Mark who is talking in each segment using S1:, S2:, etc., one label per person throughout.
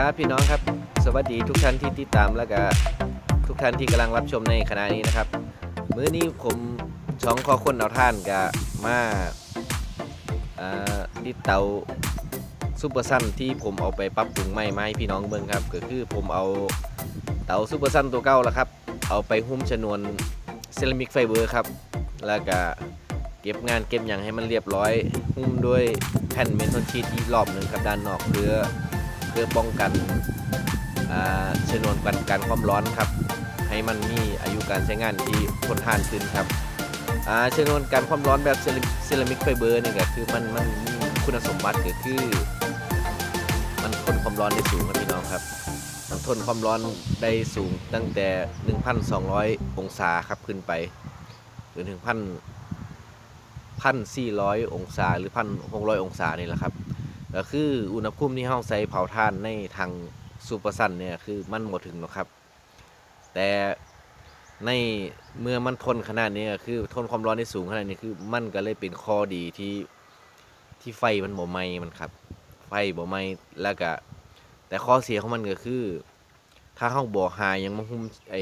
S1: ครับพี่น้องครับ สวัสดีทุกท่านที่ติดตามแล้วก็ทุกท่านที่กำลังรับชมในขณะนี้นะครับ มื้อนี้ผมช่องคอคนเอาท่านกับมาดิเตาซุปเปอร์ซันที่ผมเอาไปปรับปรุงใหม่มาให้พี่น้องเบิ่งครับ ก็คือผมเอาเตาซุปเปอร์ซันตัวเก่าแล้วครับ เอาไปหุ้มชนวนเซรามิกไฟเบอร์ครับแล้วก็เก็บงานเก็บอย่างให้มันเรียบร้อยหุ้มด้วยแผ่นเมนทนชีตอีกรอบหนึ่งครับด้านนอกเพื่อ พื่อป้องกันอ่าชนวนกันการความร้อนครับ ให้มันมีอายุการใช้งานที่ทนทานขึ้นครับอ่าชนวนการความร้อนแบบเซรามิกไฟเบอร์นี่ก็คือมันมันมีคุณสมบัติก็คือ มันทนความร้อนได้สูงครับพี่น้องครับ มันทนความร้อนได้สูงตั้งแต่ 1,200 องศาครับขึ้นไปจนถึงพันพันสี่ร้อยองศาหรือพันหกร้อยองศานี่แหละครับ ก็คืออุณหภูมิที่เฮาใส่เผาถ่านในทางซูเปอร์ซันเนี่ยคือมันหมดถึงหรอกครับ แต่ในเมื่อมันทนขนาดนี้คือทนความร้อนได้สูงขนาดนี้คือ มันก็เลยเป็นข้อดีที่ที่ไฟมันบ่ไหม้มันครับ ไฟบ่ไหม้แล้วก็แต่ข้อเสียของมันก็คือ ถ้าเฮาบ่หายังมาหุ้มไอ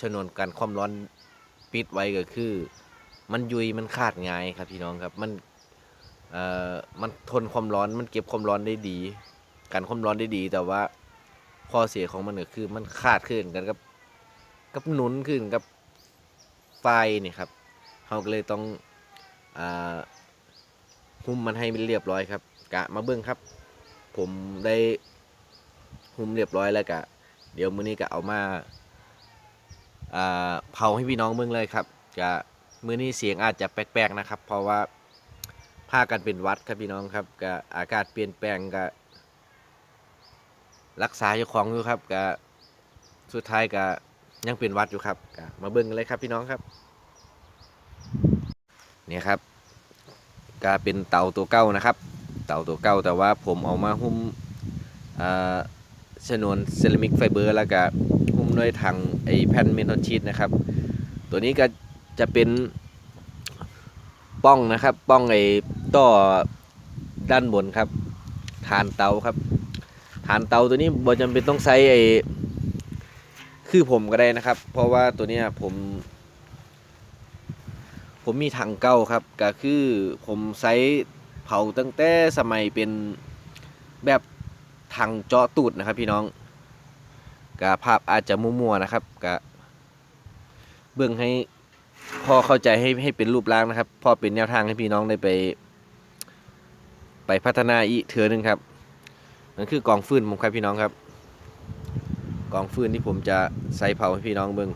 S1: ชนวนกันความร้อนปิดไว้ก็คือ มันยุยมันขาดง่ายครับพี่น้องครับ มัน เอ่อมันทนความร้อนมันเก็บความร้อนได้ดีกันความร้อนได้ดี แต่ว่าข้อเสียของมันก็คือมันขาดขึ้นกันกับกับหนุนขึ้นกับไฟนี่ครับเราก็เลยต้องอ่าหุ้มมันให้เรียบร้อยครับกะมาเบิ้งครับ ผมได้หุ้มเรียบร้อยแล้วกะ เดี๋ยวมื้อนี้ก็เอามาอ่าเผาให้พี่น้องเบิ่งเลยครับกะมื้อนี้เสียงอาจจะแปลกๆนะครับ เพราะว่า พากันเป็นวัดครับพี่น้องครับก็อากาศเปลี่ยนแปลงก็รักษาเจ้าของอยู่ครับก็สุดท้ายก็ยังเป็นวัดอยู่ครับก็มาเบิ่งกันเลยครับพี่น้องครับเนี่ยครับก็เป็นเตาตัวเก่านะครับ เตาตัวเก่าแต่ว่าผมเอามาหุ้มอ่าชนวนเซรามิกไฟเบอร์ แล้วก็หุ้มด้วยถังไอแผ่นเมทอนชีตนะครับ ตัวนี้ก็จะเป็น ป้องนะครับ ป้องไอ้ต่อด้านบนครับฐานเตาครับฐานเตาตัวนี้บ่จำเป็นต้องใช้ไอ้คือผมก็ได้นะครับ เพราะว่าตัวเนี้ยผม ผมมีถังเก่าครับ ก็คือผมใช้เผาตั้งแต่สมัยเป็นแบบถังเจาะตูดนะครับ พี่น้องกภาพอาจจะมั่วๆนะครับกเบื้องให้ พ่อเข้าใจให้ให้เป็นรูปร่างนะครับ พ่อเป็นแนวทางให้พี่น้องได้ไป ไปพัฒนาอีกเถือหนึงครับนั่นคือกองฟืนผมครับพี่น้องครับ กองฟืนที่ผมจะใส่เผาให้พี่น้องเบิ่ง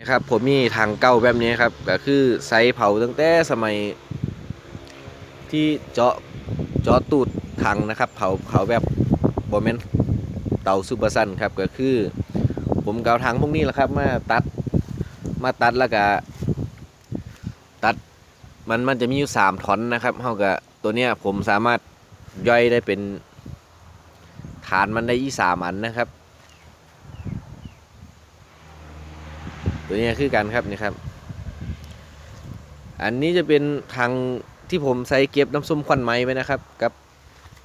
S1: นะครับผมมีทางเก้าแบบนี้ครับ ก็คือใส่เผาตั้งแต่สมัยที่เจาะเจาะตูดถังนะครับ เผาเผาแบบบอมเมน เตาซูเปอร์ซันครับก็คือ ผมเกเอาถังพวกนี้แหละครับ มาตัดมาตัดแล้วก็ตัดมันมันจะมีอยู่สามท่อนนะครับเท่ากับตัวเนี้ยผมสามารถย่อยได้เป็นฐานมันได้ยี่สามอันนะครับ ตัวนี้คือกันครับนี่ครับ อันนี้จะเป็นถังที่ผมใส่เก็บน้ำส้มควันไม้ไว้นะครับ กับ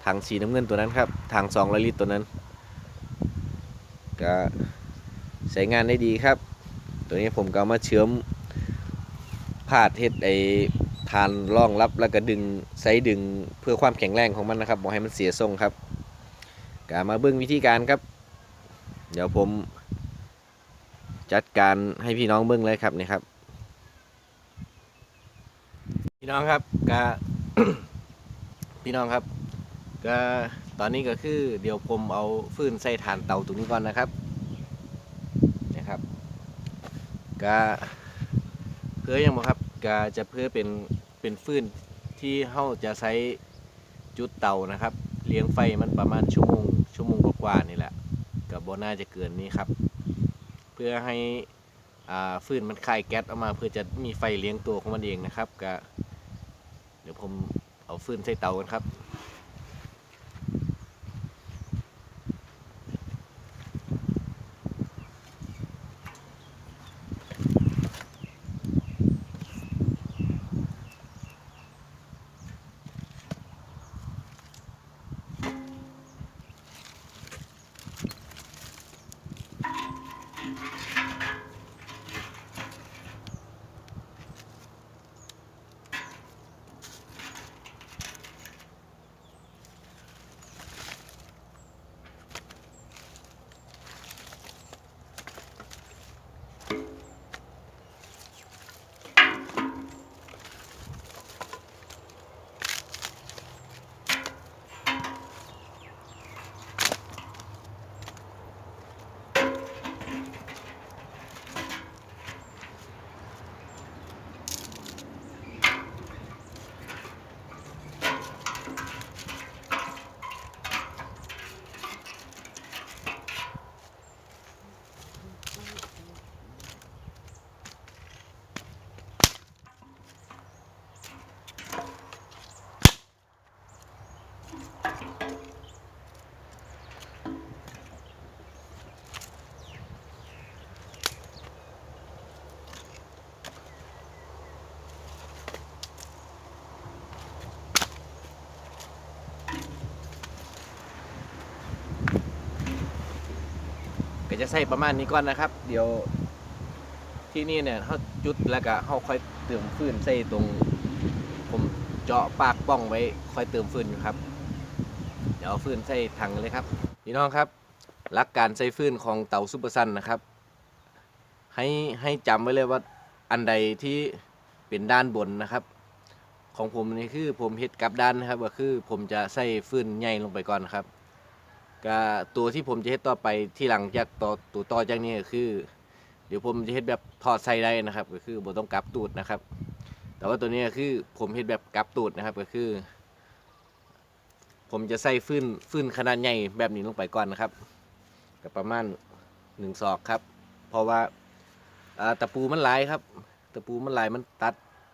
S1: ถังสีน้ำเงินตัวนั้นครับถังสองลิตรตัวนั้น ก็ใช้งานได้ดีครับ ตัวนี้ผมก็มาเชื่อมพาดเฮ็ดไอฐานร่องรับแล้วก็ดึงไซดึงเพื่อความแข็งแรงของมันนะครับบอกให้มันเสียทรงครับก็มาเบิ่งวิธีการครับ เดี๋ยวผมจัดการให้พี่น้องเบิ่งเลยครับนี่ครับ พี่น้องครับก็พี่น้องครับก็ ตอนนี้ก็คือเดี๋ยวผมเอาฟืนใส่ฐานเตาตรงนี้ก่อนนะครับนะครับก็เพื่อยังบ่ครับก็จะเพื่อเป็นเป็นฟืนที่เฮาจะใช้จุดเตานะครับ เลี้ยงไฟมันประมาณชั่วโมงชั่วโมงกว่าๆนี่แหละก็บ่น่าจะเกินนี้ครับ เพื่อให้อ่าฟืนมันคายแก๊สออกมา เพื่อจะมีไฟเลี้ยงตัวของมันเองนะครับก็เดี๋ยวผมเอาฟืนใส่เตากันครับ จะใส่ประมาณนี้ก่อนนะครับ เดี๋ยวที่นี่เนี่ยเขาจุดแล้วก็เขาค่อยเติมฟืนใส่ตรง ผมเจาะปากป้องไว้ค่อยเติมฟืนอยู่ครับ เดี๋ยวเอาฟืนใส่ถังเลยครับพี่น้องครับหลักการใส่ฟืนของเตาซุปเปอร์ซันนะครับ ให้ให้จำไว้เลยว่าอันใดที่เป็นด้านบนนะครับ ของผมนี่คือผมเฮ็ดกลับด้านนะครับ ก็คือผมจะใส่ฟืนใหญ่ลงไปก่อนครับ ก็ตัวที่ผมจะเฮ็ดต่อไปที่หลังจากต่อตัวต่อจากนี้ก็คือ เดี๋ยวผมจะเฮ็ดแบบถอดใส่ได้นะครับ ก็คือบ่ต้องกลับตูดนะครับ แต่ว่าตัวนี้ก็คือผมเฮ็ดแบบกลับตูดนะครับก็คือ ผมจะใส่ฟืนฟืนขนาดใหญ่แบบนี้ลงไปก่อนนะครับก็ประมาณหนึ่งศอกครับ เพราะว่าตะปูมันหลายครับ ตะปูมันหลายมันตัด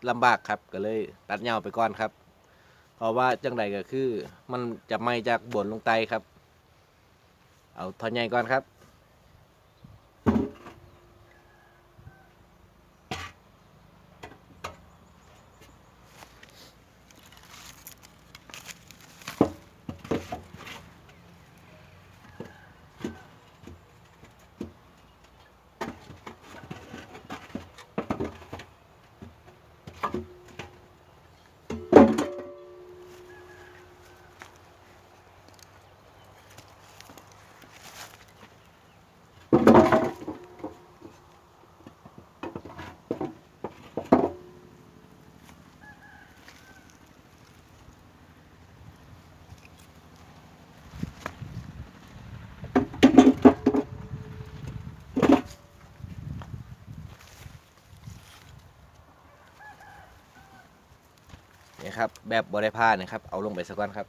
S1: ลำบากครับ ก็เลยตัดยาวไปก่อนครับ เพราะว่าจังใดก็คือมันจะไหม้จากบนลงไตครับ เอาท่อนใหญ่ก่อนครับ ครับ แบบบริพานะครับ เอาลงไปสักก้อนครับ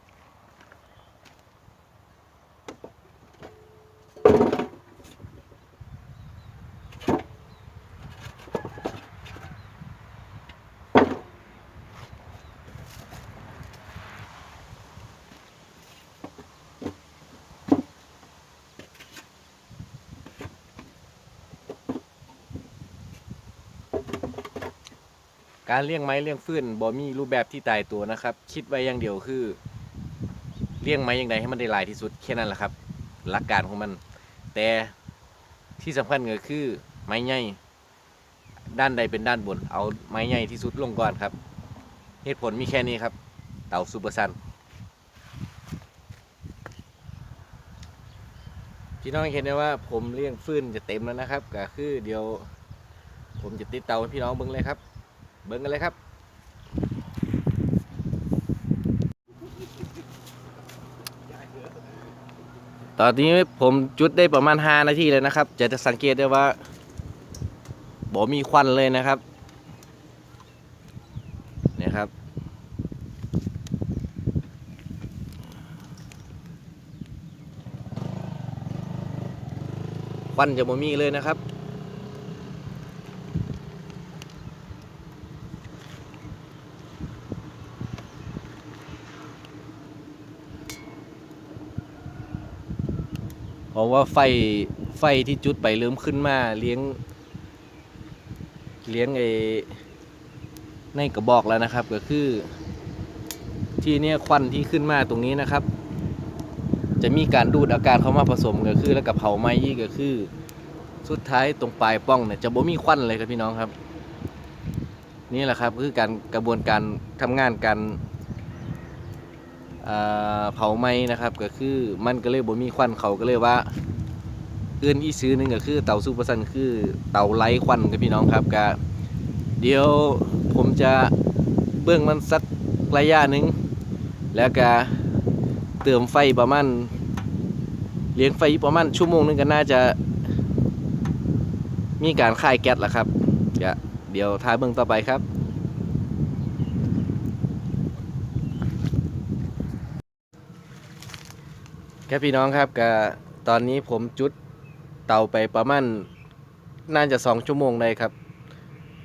S1: การเลี้ยงไม้เลี้ยงฟื้นบ่มีรูปแบบที่ตายตัวนะครับ คิดไว้อย่างเดียวคือเลี้ยงไม้อย่างใดให้มันได้หลายที่สุดแค่นั้นแหละครับ หลักการของมัน แต่ที่สำคัญก็คือไม้ใหญ่ด้านใดเป็นด้านบน เอาไม้ใหญ่ที่สุดลงก่อนครับ เหตุผลมีแค่นี้ครับ เต่าซูเปอร์ซันพี่น้องเห็นได้ว่าผมเลี้ยงฟื้นจะเต็มแล้วนะครับ ก็คือเดี๋ยว ผมจะติดเตาให้พี่น้องเบิ่งเลยครับ เบิ่งกันเลยครับตอนนี้ผมจุดได้ประมาณ 5 นาทีเลยนะครับ จะจะสังเกตได้ว่าบ่มีควันเลยนะครับเนี่ยครับ ควันจะบ่มีเลยนะครับ เพราะว่าไฟไฟที่จุดไปเริ่มขึ้นมาเลี้ยง เลี้ยงไอ้ในกระบอกแล้วนะครับ ก็คือ ที่เนี่ยควันที่ขึ้นมาตรงนี้นะครับ จะมีการดูดอากาศเข้ามาผสมก็คือ แล้วกับเผาไม้อีกก็คือ สุดท้ายตรงปลายป้องเนี่ยจะบ่มีควันเลยครับพี่น้องครับ นี่แหละครับคือการกระบวนการทำงานการ เผาไหม้นะครับก็คือมันก็เลยบ่มีควันเขาก็เลยว่าเอื่นอีซื้อหนึงก็คือเตาซูเปอร์ซันคือเตาไร้ควันกับพี่น้องครับก็เดี๋ยวผมจะเบื้องมันสักระยะหนึ่งแล้วก็เติมไฟประมาณเลี้ยงไฟประมาณชั่วโมงนึงก็น่าจะมีการคายแก๊สแล้วครับก็เดี๋ยวท้ายเบื้องต่อไปครับ ครับพี่น้องครับก็ตอนนี้ผมจุดเตาไปประมาณน่าจะสองชั่วโมงได้ครับ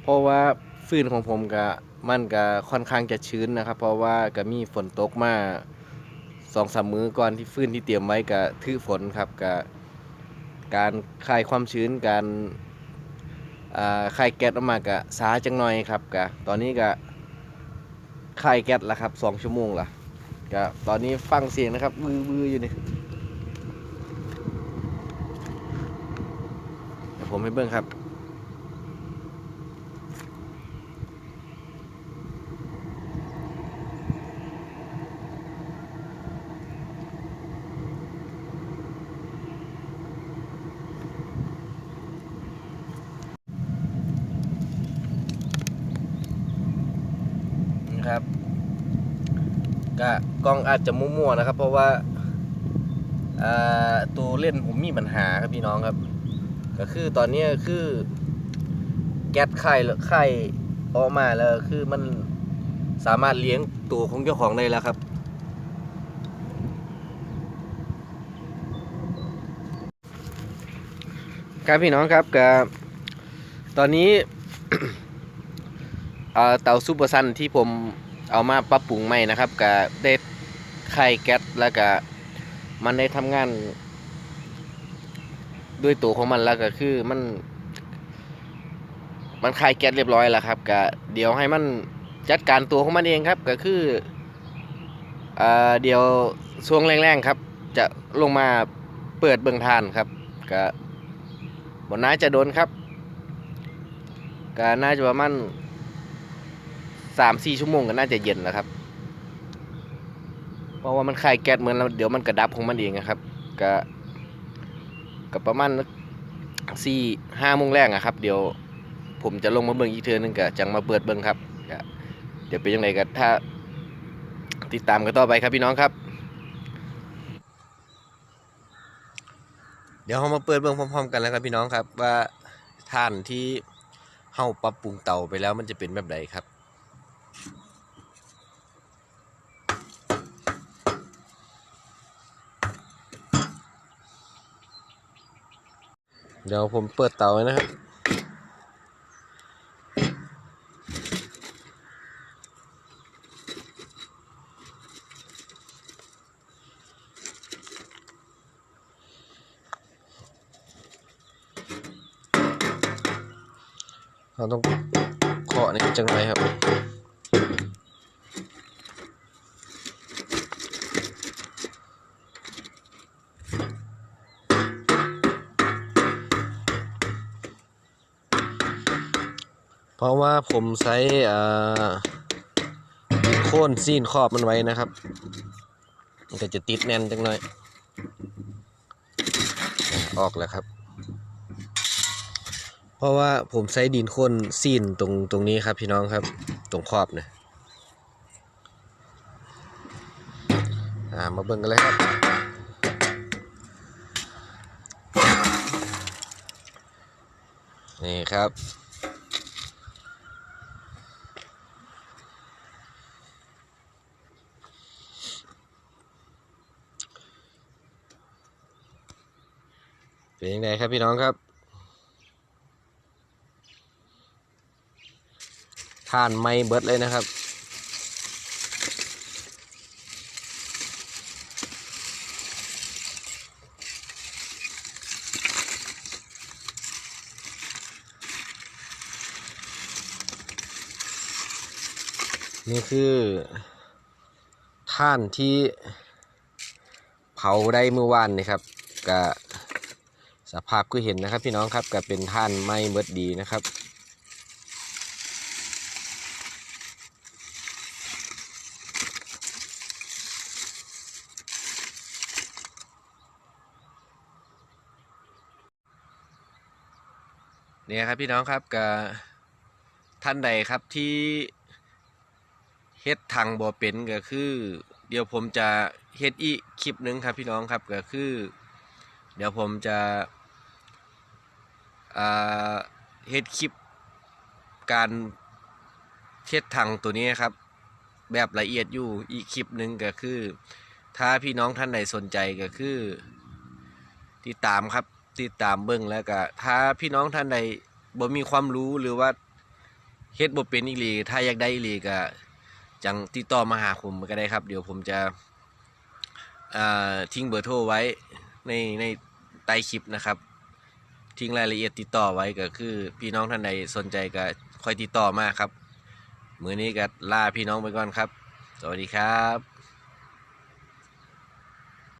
S1: เพราะว่าฟืนของผมก็มันก็ค่อนข้างจะชื้นนะครับ เพราะว่าก็มีฝนตกมาสองสามมื้อก่อนที่ฟืนที่เตรียมไว้ก็ถือฝนครับก็การคลายความชื้นการอ่าคลายแก๊สออกมาก็ช้าจังหน่อยครับก็ตอนนี้ก็คลายแก๊สแล้วครับสองชั่วโมงละ ก็ตอนนี้ฟังเสียงนะครับวือวืออยู่นี่ผมให้เบิ่งครับนะครับ ก็กล้องอาจจะมั่วๆนะครับ เพราะว่าตัวเล่นผมมีปัญหาครับพี่น้องครับ ก็คือตอนนี้คือแก๊สไข่ไข่ออกมาแล้วคือมันสามารถเลี้ยงตัวของเจ้าของได้แล้วครับ ครับพี่น้องครับกับตอนนี้เอ่อเตาซูเปอร์ซันที่ผม เอามาปรับปรุงใหม่นะครับก็ได้ไข่แก๊สแล้วก็มันได้ทำงาน ด้วยตัวของมันแล้วก็คือมัน มันคายแก๊สเรียบร้อยแล้วครับก็เดี๋ยวให้มันจัดการตัวของมันเองครับก็คืออ่าเดี๋ยวช่วงแรงๆครับ จะลงมาเปิดเบื้องทานครับก็บนน่าจะโดนครับก็น่าจะประมาณ สามสี่ชั่วโมงก็น่าจะเย็นแล้วครับ เพราะว่ามันคายแก๊สเหมือนแล้วเดี๋ยวมันกระดับของมันเองนะครับก็ก็ประมาณสี่ห้าโมงแรกอะครับ เดี๋ยวผมจะลงมาเบิ่งอีกเทือนึงก็จังมาเปิดเบิ่งครับเดี๋ยวเป็นยังไงก็ถ้าติดตามกันต่อไปครับพี่น้องครับ เดี๋ยวเรามาเปิดเบิ่งพร้อมๆ กันแล้วครับพี่น้องครับว่าท่านที่เฮาปรับปรุงเตาไปแล้วมันจะเป็นแบบใดครับ เดี๋ยวผมเปิดเตาไว้นะครับ เราต้องเคาะนี่จังไรครับ เพราะว่าผมใช้อ่าโค่นซีนครอบมันไว้นะครับมันก็จะติดแน่นจังหน่อย ออกแล้วครับ เพราะว่าผมใช้ดินโค่นซีนตรงตรงนี้ครับพี่น้องครับ ตรงขอบเนี่ยอ่ามาเบิ่งกันเลยครับ นี่ครับ เป็นยังไงครับพี่น้องครับทานไม่เบิดเลยนะครับ นี่คือท่านที่เผาได้เมื่อวานนี่ครับกับ สภาพก็เห็นนะครับพี่น้องครับก็เป็นท่านไม่เบิดดีนะครับเนี่ยครับพี่น้องครับกับท่านใดครับที่เฮ็ดทางบ่อเป็นก็คือ เดี๋ยวผมจะเฮ็ดอีกคลิปหนึ่งครับพี่น้องครับก็คือ เดี๋ยวผมจะ เฮ็ดคลิปการเฮ็ดทางตัวนี้ครับ แบบละเอียดอยู่อีกคลิปหนึ่งก็คือ ถ้าพี่น้องท่านใดสนใจก็คือติดตามครับติดตามเบิ้งแล้วก็ถ้าพี่น้องท่านใดบ่มีความรู้หรือว่าเฮ็ดบ่เป็นอีหลีถ้าอยากได้อีหลีก็จังติดต่อมาหาผมก็ได้ครับ เดี๋ยวผมจะทิ้งเบอร์โทรไว้ในในใต้คลิปนะครับ ทิ้งรายละเอียดติดต่อไว้ก็คือ พี่น้องท่านใดสนใจก็คอยติดต่อมาครับ มือนี้ก็ลาพี่น้องไปก่อนครับ สวัสดีครับ